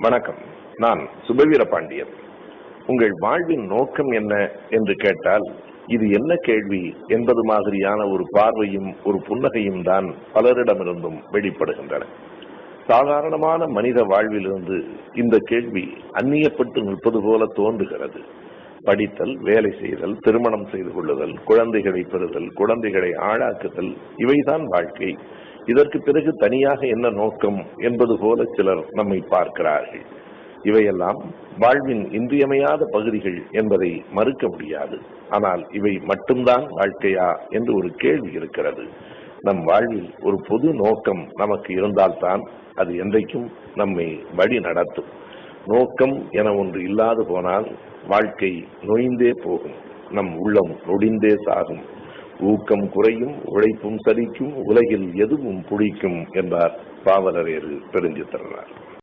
வணக்கம். நான் சுபவீர பாண்டியன் உங்கள் வாழ்வின் நோக்கம் என்ன என்று கேட்டால் இது என்ன கேள்வி என்பது மாதிரியான ஒரு பார்வையும் ஒரு புன்னகையும் தான் பலரிடமிருந்தும் வெளிப்படுகின்றன. சாதாரணமான மனித வாழ்விலிருந்து இந்த கேள்வி அந்நியப்பட்டு நிற்பது போல தோன்றுகிறது. படித்தல் வேலை செய்தல் திருமணம் செய்து கொள்ளுதல் குழந்தைகளை பெறுதல் குழந்தைகளை ஆளாக்குதல் இவைதான் வாழ்க்கை. இதற்கு பிறகு தனியாக என்ன நோக்கம் என்பது போல சிலர் நம்மை பார்க்கிறார்கள். இவையெல்லாம் வாழ்வின் இன்றியமையாத பகுதிகள் என்பதை மறுக்க முடியாது. ஆனால் இவை மட்டும்தான் வாழ்க்கையா என்று ஒரு கேள்வி இருக்கிறது. நம் வாழ்வில் ஒரு பொது நோக்கம் நமக்கு இருந்தால்தான் அது என்றைக்கும் நம்மை வழி நடத்தும். நோக்கம் என ஒன்று இல்லாது போனால் வாழ்க்கை நொய்ந்தே போகும். நம் உள்ளம் நொடிந்தே சாகும். ஊக்கம் குறையும் உழைப்பும் சலிக்கும் உலகில் எதுவும் புடிக்கும் என்றார் பாவலரேறு பெருஞ்சித்திரனார்.